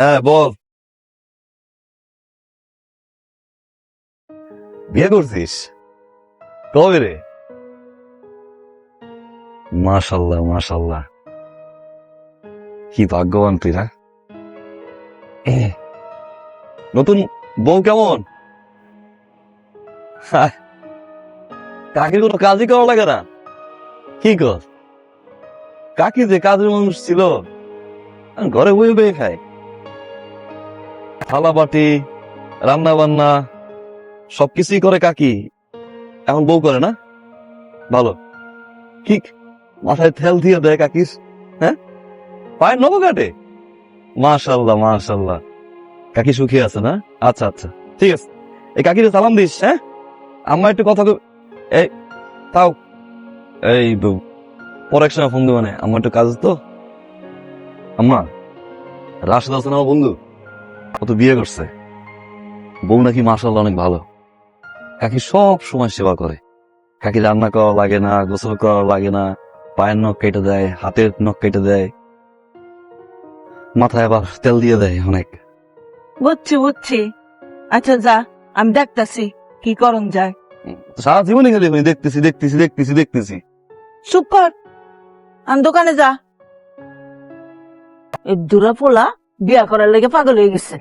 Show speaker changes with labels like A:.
A: হ্যাঁ বল। বিয়ে করছিস? কবে রে? মাশাল্লাহ মাশাল্লাহ। কি ভাগ্যবান তুই না নতুন বউ কেমন? হ্যাঁ। কাকে কোনো কাজই করা লাগে না। কি কর? কাকি যে কাজের মানুষ ছিল ঘরে বয়ে বয়ে খায়। থালা বাটি রান্না বান্না সবকিছুই করে কাকি। এখন বউ করে না? ভালো। ঠিক, মাথায় থেল দিয়ে দেয় কাকিস হ্যাঁ? পায়ের নব কাটে? মাশাল্লাহ মাশাল্লাহ। কাকি সুখী আছে না? আচ্ছা আচ্ছা। ঠিক আছে। এই কাকিরে সালাম দিস হ্যাঁ? আম্মা একটু কথা এই, তাও। এই পরে এক সময় ফোন দেবো না। আমার একটু কাজ তো। আম্মা, রাশেদ আছে না আমার বন্ধু? ও তো বিয়ে করছে। বউ নাকি মাসাল্লাহ অনেক ভালো। কাকি সব সময় সেবা করে। কাকি রান্না করা লাগে না গোসল করা লাগে না পায়ের নখ কেটে দেয় হাতের নখ কেটে দেয়। মাথায় আবার তেল দিয়ে দেয় অনেক।
B: বুঝছি বুঝছি। আচ্ছা যা আমি দেখতাছি কি করণ যায়।
A: সারা জীবনে খালি আমি দেখতেছি দেখতেছি দেখতেছি দেখতেছি।
B: চুপ কর। আমি দোকানে যা। দুরা পোলা বিয়া করার লেগে পাগল হয়ে গেছে।